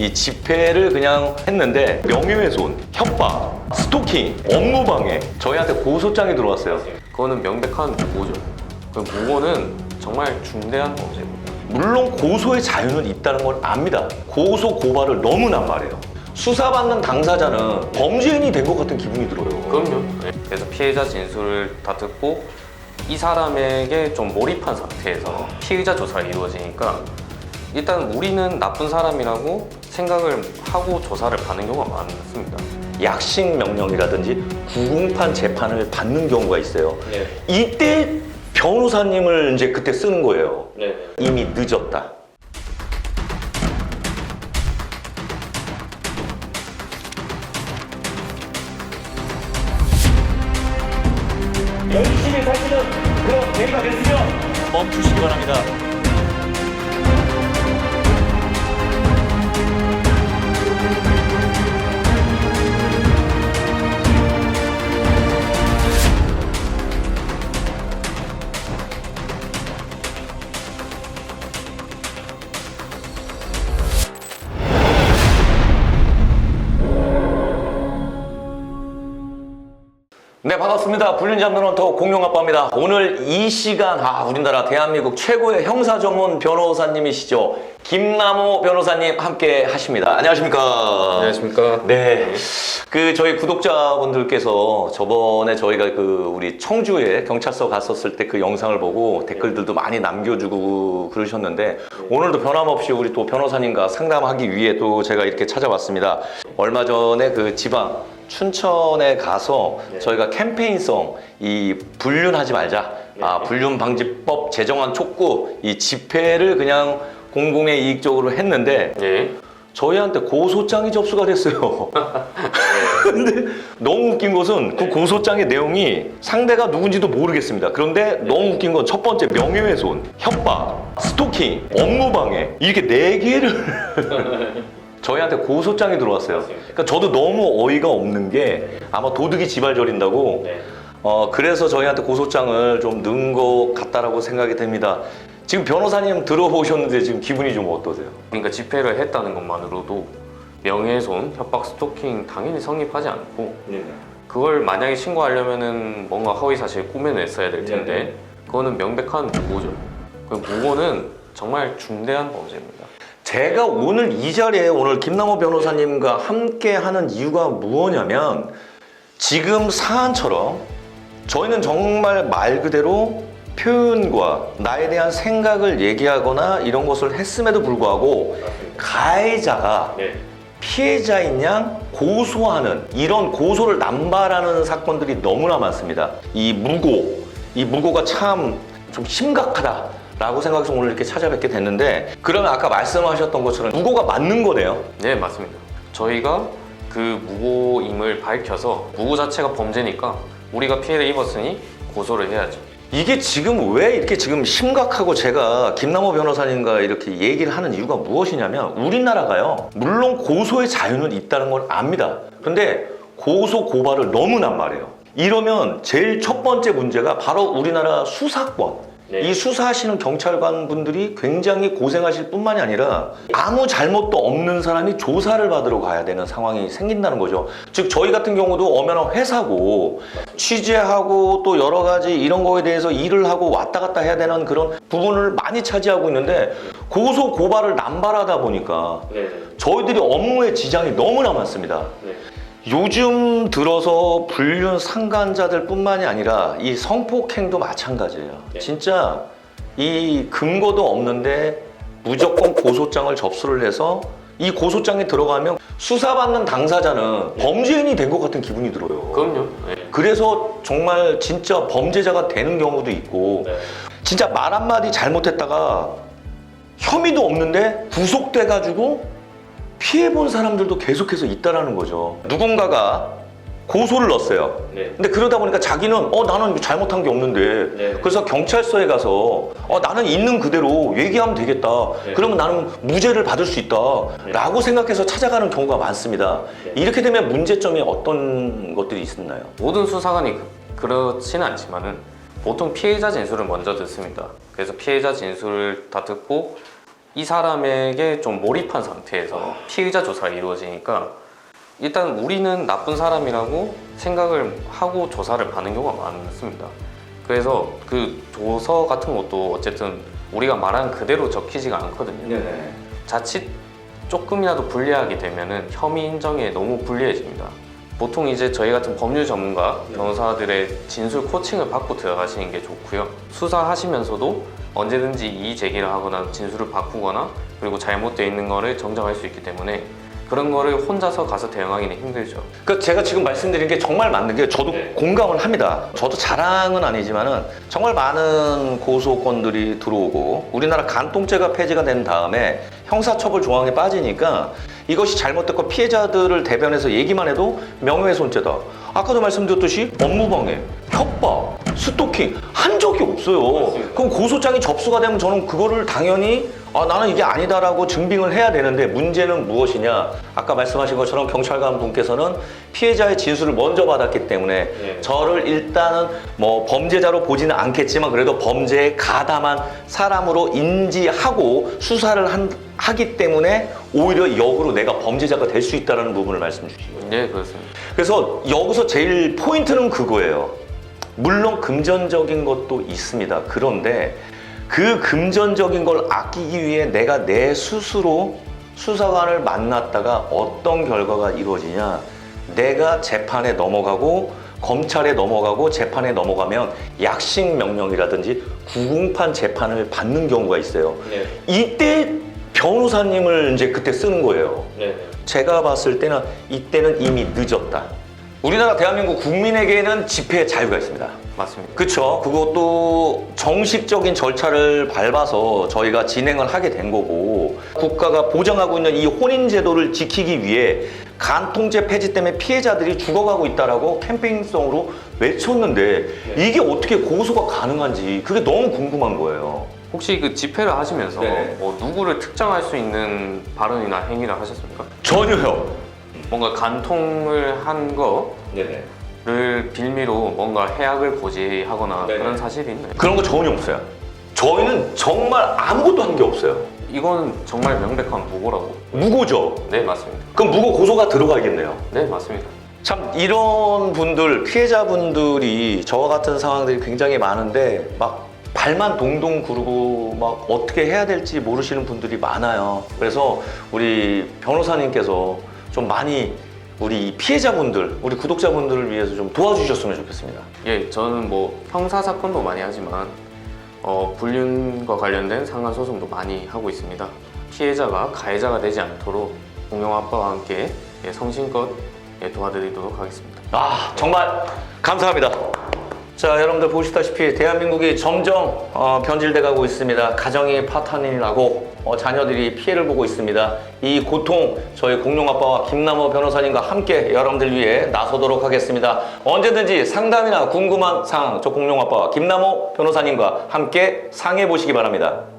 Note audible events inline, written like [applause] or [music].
이 집회를 그냥 했는데 명예훼손, 협박, 스토킹, 업무방해 저희한테 고소장이 들어왔어요. 그거는 명백한 무고죠. 그 무고는 정말 중대한 범죄입니다. 물론 고소의 자유는 있다는 걸 압니다. 고소 고발을 너무 난말해요. 수사받는 당사자는 범죄인이 된 것 같은 기분이 들어요. 그럼요. 네. 그래서 피해자 진술을 다 듣고 이 사람에게 좀 몰입한 상태에서 피의자 조사가 이루어지니까 일단 우리는 나쁜 사람이라고 생각을 하고 조사를 받는 경우가 많습니다. 약식 명령이라든지 구공판 재판을 받는 경우가 있어요. 네. 이때 변호사님을 이제 그때 쓰는 거예요. 네. 이미 늦었다. 열심히 사시는 그런 대리가 됐으면 멈추시기 바랍니다. 네 반갑습니다. 불륜 잡는 헌터 공룡아빠입니다. 오늘 이 시간 아 우리나라 대한민국 최고의 형사 전문 변호사님이시죠 김남호 변호사님 함께 하십니다. 안녕하십니까? 안녕하십니까. 네. 그 저희 구독자분들께서 저번에 저희가 그 우리 청주에 경찰서 갔었을 때 그 영상을 보고 댓글들도 많이 남겨주고 그러셨는데 오늘도 변함없이 우리 또 변호사님과 상담하기 위해 또 제가 이렇게 찾아왔습니다. 얼마 전에 그 지방 춘천에 가서 저희가 캠페인성 이 불륜하지 말자. 아, 불륜 방지법 제정안 촉구 이 집회를 그냥 공공의 이익적으로 했는데 예. 저희한테 고소장이 접수가 됐어요. [laughs] 근데 너무 웃긴 것은 그 고소장의 내용이 상대가 누군지도 모르겠습니다. 그런데 너무 웃긴 건 첫 번째 명예훼손, 협박, 스토킹, 업무방해 이렇게 네 개를 [laughs] 저희한테 고소장이 들어왔어요. 그러니까 저도 너무 어이가 없는 게 아마 도둑이 지발 저린다고 어, 그래서 저희한테 고소장을 좀 넣은 것 같다라고 생각이 됩니다. 지금 변호사님 들어보셨는데 지금 기분이 좀 어떠세요? 그러니까 집회를 했다는 것만으로도 명예훼손, 협박, 스토킹 당연히 성립하지 않고 그걸 만약에 신고하려면은 뭔가 허위 사실 꾸며냈어야 될 텐데 그거는 명백한 무고죠. 그 무고는 정말 중대한 범죄입니다. 제가 오늘 이 자리에 오늘 김남호 변호사님과 함께 하는 이유가 무엇냐면 지금 사안처럼 저희는 정말 말 그대로 표현과 나에 대한 생각을 얘기하거나 이런 것을 했음에도 불구하고 가해자가 피해자인 양 고소하는 이런 고소를 남발하는 사건들이 너무나 많습니다. 이 무고, 이 무고가 참 좀 심각하다 라고 생각해서 오늘 이렇게 찾아뵙게 됐는데 그러면 아까 말씀하셨던 것처럼 무고가 맞는 거네요. 네, 맞습니다. 저희가 그 무고임을 밝혀서 무고 자체가 범죄니까 우리가 피해를 입었으니 고소를 해야죠. 이게 지금 왜 이렇게 지금 심각하고 제가 김남호 변호사님과 이렇게 얘기를 하는 이유가 무엇이냐면 우리나라가요 물론 고소의 자유는 있다는 걸 압니다 근데 고소 고발을 너무 난말해요 이러면 제일 첫 번째 문제가 바로 우리나라 수사권 이 수사하시는 경찰관 분들이 굉장히 고생하실 뿐만이 아니라 아무 잘못도 없는 사람이 조사를 받으러 가야 되는 상황이 생긴다는 거죠. 즉 저희 같은 경우도 엄연한 회사고 취재하고 또 여러 가지 이런 거에 대해서 일을 하고 왔다 갔다 해야 되는 그런 부분을 많이 차지하고 있는데 고소 고발을 남발하다 보니까 저희들이 업무에 지장이 너무나 많습니다. 요즘 들어서 불륜 상간자들 뿐만이 아니라 이 성폭행도 마찬가지예요. 진짜 이 근거도 없는데 무조건 고소장을 접수를 해서 이 고소장에 들어가면 수사받는 당사자는 범죄인이 된 것 같은 기분이 들어요. 그럼요. 네. 그래서 정말 진짜 범죄자가 되는 경우도 있고 진짜 말 한마디 잘못했다가 혐의도 없는데 구속돼가지고 피해본 사람들도 계속해서 있다라는 거죠. 누군가가 고소를 넣었어요. 네. 근데 그러다 보니까 자기는 어 나는 잘못한 게 없는데 네. 그래서 경찰서에 가서 어 나는 있는 그대로 얘기하면 되겠다. 네. 그러면 나는 무죄를 받을 수 있다라고 생각해서 찾아가는 경우가 많습니다. 이렇게 되면 문제점이 어떤 것들이 있나요? 모든 수사관이 그- 그렇지는 않지만은 보통 피해자 진술을 먼저 듣습니다. 그래서 피해자 진술을 다 듣고 이 사람에게 좀 몰입한 상태에서 피의자 조사가 이루어지니까 일단 우리는 나쁜 사람이라고 생각을 하고 조사를 받는 경우가 많습니다. 그래서 그 조서 같은 것도 어쨌든 우리가 말한 그대로 적히지가 않거든요. 자칫 조금이라도 불리하게 되면은 혐의 인정에 너무 불리해집니다. 보통 이제 저희 같은 법률 전문가 변호사들의 진술 코칭을 받고 들어가시는 게 좋고요. 수사하시면서도 언제든지 이의 제기를 하거나 진술을 바꾸거나 그리고 잘못되어 있는 거를 정정할 수 있기 때문에 그런 거를 혼자서 가서 대응하기는 힘들죠. 그 제가 지금 말씀드린 게 정말 맞는 게 저도 네. 공감을 합니다. 저도 자랑은 아니지만은 정말 많은 고소건들이 들어오고 우리나라 간통죄가 폐지가 된 다음에 형사처벌 조항에 빠지니까 이것이 잘못됐고 피해자들을 대변해서 얘기만 해도 명예훼손죄다. 아까도 말씀드렸듯이 업무방해, 협박, 스토킹 한 적이 없어요. 맞습니다. 그럼 고소장이 접수가 되면 저는 그거를 당연히 아, 나는 이게 아니다라고 증빙을 해야 되는데 문제는 무엇이냐? 아까 말씀하신 것처럼 경찰관 분께서는 피해자의 진술을 먼저 받았기 때문에 예. 저를 일단은 뭐 범죄자로 보지는 않겠지만 그래도 범죄에 가담한 사람으로 인지하고 수사를 한, 하기 때문에 오히려 역으로 내가 범죄자가 될 수 있다는 부분을 말씀 주시고 네, 그렇습니다. 그래서 여기서 제일 포인트는 그거예요. 물론 금전적인 것도 있습니다. 그런데 그 금전적인 걸 아끼기 위해 내가 내 스스로 수사관을 만났다가 어떤 결과가 이루어지냐. 내가 재판에 넘어가고 검찰에 넘어가고 재판에 넘어가면 약식 명령이라든지 구공판 재판을 받는 경우가 있어요. 네, 이때 변호사님을 이제 그때 쓰는 거예요. 네, 제가 봤을 때는 이때는 이미 늦었다. 우리나라 대한민국 국민에게는 집회의 자유가 있습니다. 맞습니다. 그렇죠. 그것도 정식적인 절차를 밟아서 저희가 진행을 하게 된 거고 국가가 보장하고 있는 이 혼인 제도를 지키기 위해 간통죄 폐지 때문에 피해자들이 죽어가고 있다라고 캠페인성으로 외쳤는데 이게 어떻게 고소가 가능한지 그게 너무 궁금한 거예요. 혹시 그 집회를 하시면서 네. 뭐 누구를 특정할 수 있는 발언이나 행위를 하셨습니까? 전혀요. 뭔가 간통을 한 거를 빌미로 뭔가 해악을 고지하거나 네네. 그런 사실이 있나요? 그런 거 전혀 없어요. 저희는 정말 아무것도 한 게 없어요. 이건 정말 명백한 무고라고. 무고죠. 네, 맞습니다. 그럼 무고 고소가 들어가겠네요. 네, 맞습니다. 참 이런 분들 피해자분들이 저와 같은 상황들이 굉장히 많은데 막 발만 동동 구르고 막 어떻게 해야 될지 모르시는 분들이 많아요. 그래서 우리 변호사님께서 좀 많이 우리 이 피해자분들, 우리 구독자분들을 위해서 좀 도와주셨으면 좋겠습니다. 예, 저는 뭐 형사 사건도 많이 하지만 어, 불륜과 관련된 상한 소송도 많이 하고 있습니다. 피해자가 가해자가 되지 않도록 공영 아빠와 함께 예, 성심껏 예, 도와드리도록 하겠습니다. 아 정말 감사합니다. 자 여러분들 보시다시피 대한민국이 점점 어, 변질돼 가고 있습니다. 가정이 파탄이 나고 어, 자녀들이 피해를 보고 있습니다. 이 고통 저희 공룡아빠와 김남호 변호사님과 함께 여러분들 위해 나서도록 하겠습니다. 언제든지 상담이나 궁금한 사항 저 공룡아빠와 김남호 변호사님과 함께 상해 보시기 바랍니다.